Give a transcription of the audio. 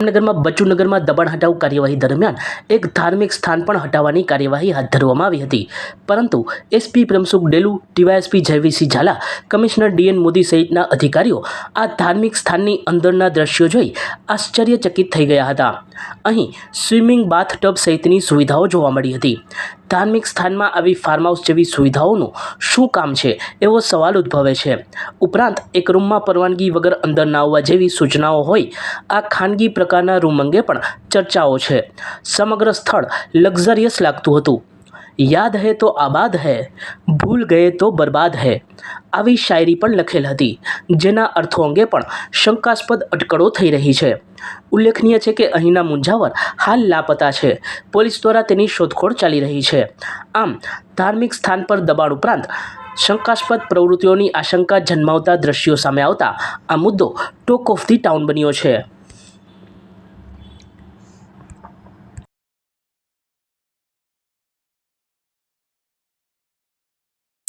જામનગરમાં બચુનગરમાં દબાણ હટાવ કાર્યવાહી દરમિયાન એક ધાર્મિક સ્થાન પણ હટાવવાની કાર્યવાહી હાથ ધરવામાં આવી હતી. પરંતુ SP Pramsukh Delu DYSP Jayvisinh Zala, commissioner D N Modi સહિતના અધિકારીઓ આ ધાર્મિક સ્થાનની અંદરના દ્રશ્યો જોઈ આશ્ચર્યચકિત થઈ ગયા હતા. અહીં સ્વિમિંગ બાથટબ સહિતની સુવિધાઓ જોવા મળી હતી. ધાર્મિક સ્થાનમાં આવી ફાર્મ હાઉસ જેવી સુવિધાઓનું શું કામ છે, એવો સવાલ ઉદ્ભવે છે. ઉપરાંત એક રૂમમાં પરવાનગી વગર અંદર ના આવવા જેવી સૂચનાઓ હોય, આ ખાનગી પ્રકારના રૂમ અંગે પણ ચર્ચાઓ છે. સમગ્ર સ્થળ લક્ઝરિયસ લાગતું હતું. યાદ હે તો આબાદ હૈ, ભૂલ ગયે તો બરબાદ હૈ. આવી શાયરી પણ લખેલ હતી, જેના અર્થો અંગે પણ શંકાસ્પદ અટકળો થઈ રહી છે. ઉલ્લેખનીય છે કે અહીંના મુંજાવર હાલ લાપતા છે. પોલીસ દ્વારા તેની શોધખોળ ચાલી રહી છે. આમ, ધાર્મિક સ્થાન પર દબાણ ઉપરાંત શંકાસ્પદ પ્રવૃત્તિઓની આશંકા જન્માવતા દ્રશ્યો સામે આવતા આ મુદ્દો ટોક ઓફ ધી ટાઉન બન્યો છે.